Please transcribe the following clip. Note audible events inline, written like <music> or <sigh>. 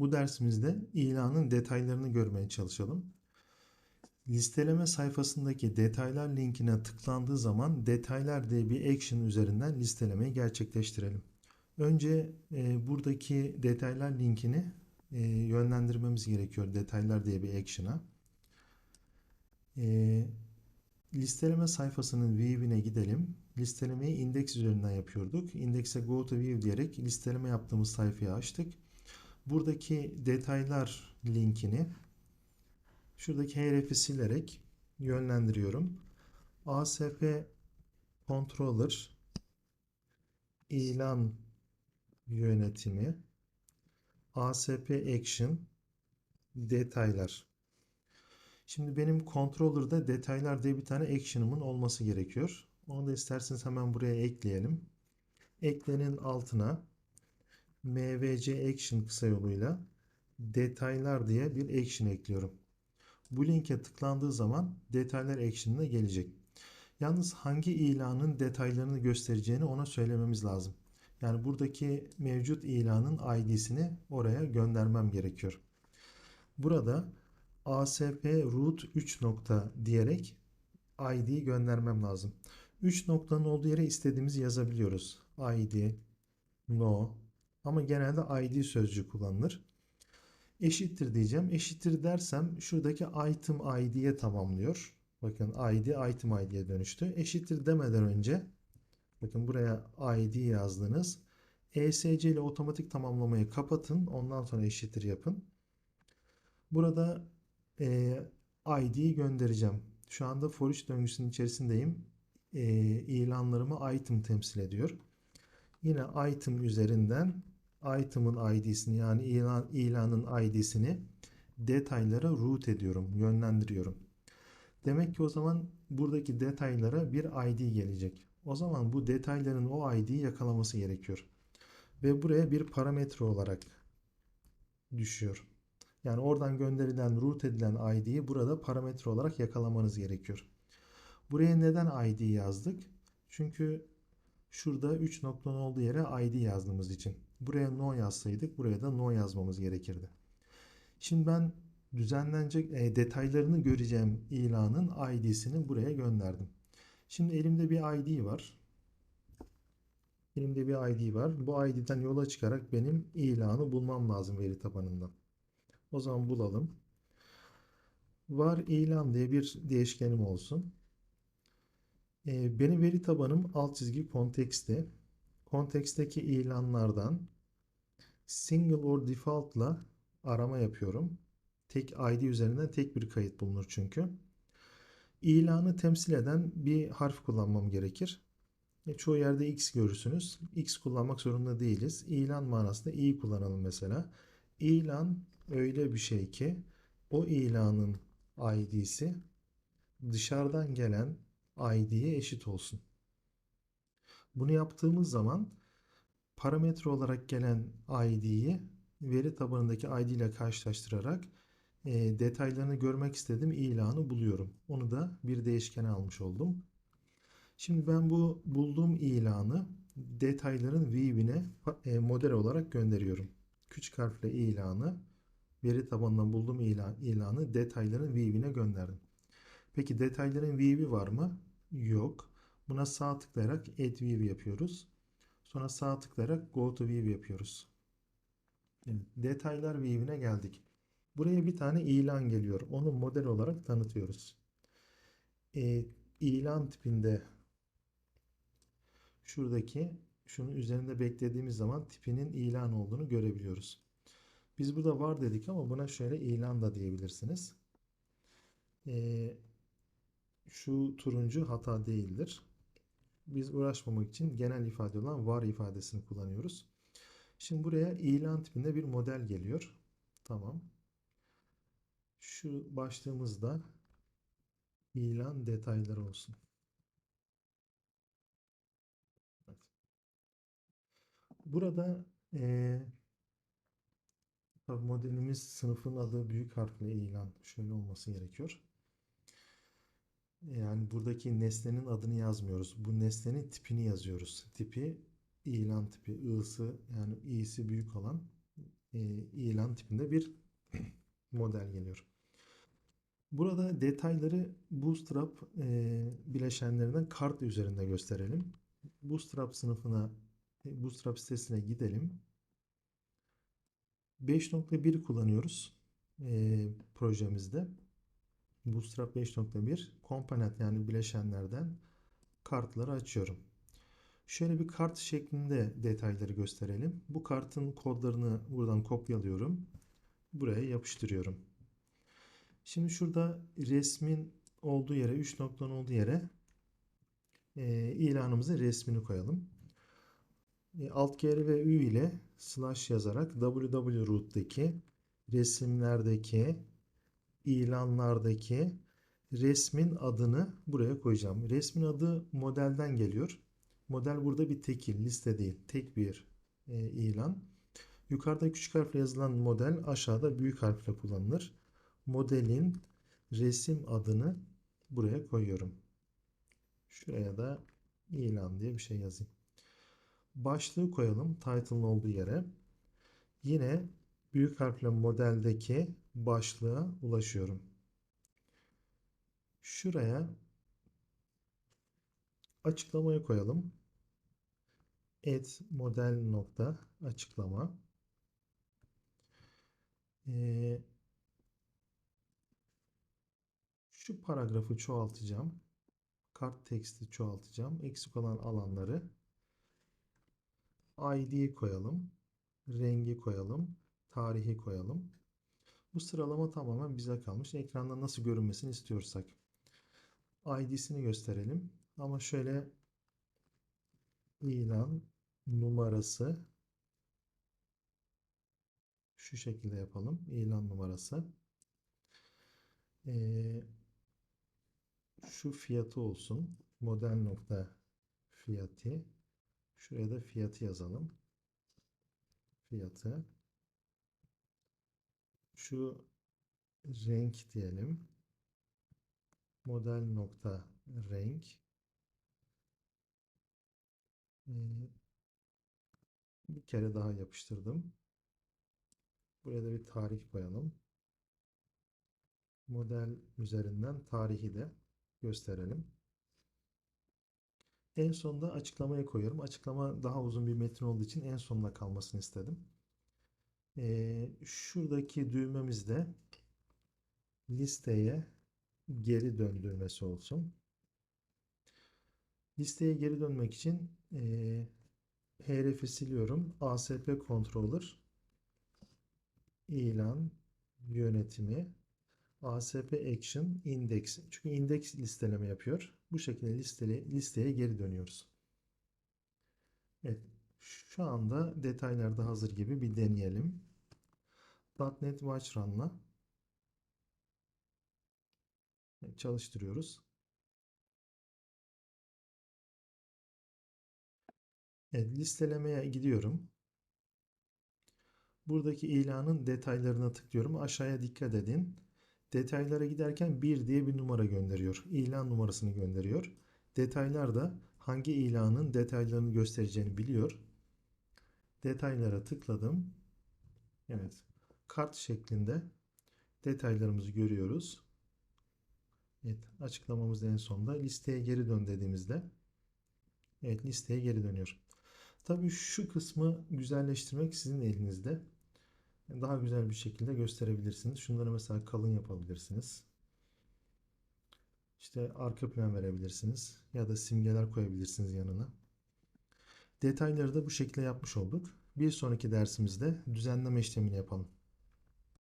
Bu dersimizde ilanın detaylarını görmeye çalışalım. Listeleme sayfasındaki detaylar linkine tıklandığı zaman detaylar diye bir action üzerinden listelemeyi gerçekleştirelim. Önce e, buradaki detaylar linkini e, yönlendirmemiz gerekiyor detaylar diye bir action'a. E, listeleme sayfasının view'ine gidelim. Listelemeyi indeks üzerinden yapıyorduk. İndekse go to view diyerek listeleme yaptığımız sayfayı açtık. Buradaki detaylar linkini şuradaki href'i silerek yönlendiriyorum. ASP controller ilan yönetimi ASP action detaylar. Şimdi benim controller'da detaylar diye bir tane action'ımın olması gerekiyor. Onu da isterseniz hemen buraya ekleyelim. Eklenin altına mvc action kısa yoluyla detaylar diye bir action ekliyorum. Bu linke tıklandığı zaman detaylar action'ına gelecek. Yalnız hangi ilanın detaylarını göstereceğini ona söylememiz lazım. Yani buradaki mevcut ilanın ID'sini oraya göndermem gerekiyor. Burada ASP root 3 nokta diyerek ID göndermem lazım. 3 noktanın olduğu yere istediğimizi yazabiliyoruz. ID, no ama genelde ID sözcüğü kullanılır. Eşittir diyeceğim. Eşittir dersem şuradaki item id'ye tamamlıyor. Bakın id item id'ye dönüştü. Eşittir demeden önce bakın buraya id yazdınız. ESC ile otomatik tamamlamayı kapatın. Ondan sonra eşittir yapın. Burada e, id'yi göndereceğim. Şu anda for each döngüsünün içerisindeyim. E, ilanlarımı item temsil ediyor. Yine item üzerinden item'ın id'sini yani ilan, ilanın id'sini detaylara route ediyorum, yönlendiriyorum. Demek ki o zaman buradaki detaylara bir id gelecek. O zaman bu detayların o id'yi yakalaması gerekiyor. Ve buraya bir parametre olarak düşüyor. Yani oradan gönderilen, route edilen id'yi burada parametre olarak yakalamanız gerekiyor. Buraya neden id yazdık? Çünkü şurada 3 noktanın olduğu yere id yazdığımız için. Buraya no yazsaydık buraya da no yazmamız gerekirdi. Şimdi ben düzenlenecek e, detaylarını göreceğim ilanın id'sini buraya gönderdim. Şimdi elimde bir id var. Elimde bir id var. Bu id'den yola çıkarak benim ilanı bulmam lazım veri tabanından. O zaman bulalım. Var ilan diye bir değişkenim olsun. E, benim veri tabanım alt çizgi kontekste. Konteksteki ilanlardan single or default'la arama yapıyorum. Tek ID üzerinden tek bir kayıt bulunur çünkü. İlanı temsil eden bir harf kullanmam gerekir. E, çoğu yerde X görürsünüz. X kullanmak zorunda değiliz. İlan manasında i kullanalım mesela. İlan öyle bir şey ki o ilanın ID'si dışarıdan gelen ID'ye eşit olsun. Bunu yaptığımız zaman parametre olarak gelen ID'yi veri tabanındaki ID ile karşılaştırarak e, detaylarını görmek istediğim ilanı buluyorum. Onu da bir değişkene almış oldum. Şimdi ben bu bulduğum ilanı detayların view'ine e, model olarak gönderiyorum. Küçük harfle ilanı veri tabanından bulduğum ilan, ilanı detayların view'ine gönderdim. Peki detayların view'i var mı? Yok. Buna sağ tıklayarak add view yapıyoruz. Sonra sağ tıklayarak go to view yapıyoruz. Evet, detaylar view'ine geldik. Buraya bir tane ilan geliyor. Onu model olarak tanıtıyoruz. E, ilan tipinde şuradaki şunun üzerinde beklediğimiz zaman tipinin ilan olduğunu görebiliyoruz. Biz burada var dedik ama buna şöyle ilan da diyebilirsiniz. E, şu turuncu hata değildir. Biz uğraşmamak için genel ifade olan var ifadesini kullanıyoruz. Şimdi buraya ilan tipinde bir model geliyor. Tamam. Şu başlığımızda ilan detayları olsun. Burada e, modelimiz sınıfın adı büyük harfle ilan. Şöyle olması gerekiyor. Yani buradaki nesnenin adını yazmıyoruz. Bu nesnenin tipini yazıyoruz. Tipi ilan tipi. I'sı yani i'si büyük olan e, ilan tipinde bir <clears throat> model geliyor. Burada detayları Bootstrap e, bileşenlerinden kart üzerinde gösterelim. Bootstrap sınıfına, e, Bootstrap sitesine gidelim. 5.1 kullanıyoruz e, projemizde. Bootstrap 5.1 komponent yani bileşenlerden kartları açıyorum. Şöyle bir kart şeklinde detayları gösterelim. Bu kartın kodlarını buradan kopyalıyorum. Buraya yapıştırıyorum. Şimdi şurada resmin olduğu yere, 3 noktanın olduğu yere e, ilanımızın resmini koyalım. E, Alt geri ve Ü ile slash yazarak www.root'daki resimlerdeki ilanlardaki resmin adını buraya koyacağım. Resmin adı modelden geliyor. Model burada bir tekil, liste değil. Tek bir e, ilan. Yukarıda küçük harfle yazılan model aşağıda büyük harfle kullanılır. Modelin resim adını buraya koyuyorum. Şuraya da ilan diye bir şey yazayım. Başlığı koyalım title'ın olduğu yere. Yine büyük harfle modeldeki başlığa ulaşıyorum. Şuraya açıklamayı koyalım. Add model nokta açıklama. Ee, şu paragrafı çoğaltacağım. Kart teksti çoğaltacağım. Eksik olan alanları ID koyalım. Rengi koyalım. Tarihi koyalım. Bu sıralama tamamen bize kalmış. Ekranda nasıl görünmesini istiyorsak. ID'sini gösterelim. Ama şöyle ilan numarası şu şekilde yapalım. İlan numarası. Ee, şu fiyatı olsun. Model nokta fiyatı. Şuraya da fiyatı yazalım. Fiyatı. Şu renk diyelim. Model nokta renk. Ee, bir kere daha yapıştırdım. Buraya da bir tarih koyalım. Model üzerinden tarihi de gösterelim. En sonda açıklamaya koyuyorum. Açıklama daha uzun bir metin olduğu için en sonuna kalmasını istedim. Ee, şuradaki düğmemizde listeye geri döndürmesi olsun. Listeye geri dönmek için e, href'i siliyorum. ASP controller ilan yönetimi ASP action index. Çünkü index listeleme yapıyor. Bu şekilde listeli, listeye geri dönüyoruz. Evet. Şu anda detaylar da hazır gibi bir deneyelim. .NET Watch Run'la çalıştırıyoruz. Evet, listelemeye gidiyorum. Buradaki ilanın detaylarına tıklıyorum. Aşağıya dikkat edin. Detaylara giderken 1 diye bir numara gönderiyor. İlan numarasını gönderiyor. Detaylar da hangi ilanın detaylarını göstereceğini biliyor. Detaylara tıkladım. Evet. Kart şeklinde detaylarımızı görüyoruz. Evet. Açıklamamız en sonda. Listeye geri dön dediğimizde Evet listeye geri dönüyor. Tabii şu kısmı güzelleştirmek sizin elinizde. Daha güzel bir şekilde gösterebilirsiniz. Şunları mesela kalın yapabilirsiniz. İşte arka plan verebilirsiniz. Ya da simgeler koyabilirsiniz yanına. Detayları da bu şekilde yapmış olduk. Bir sonraki dersimizde düzenleme işlemini yapalım.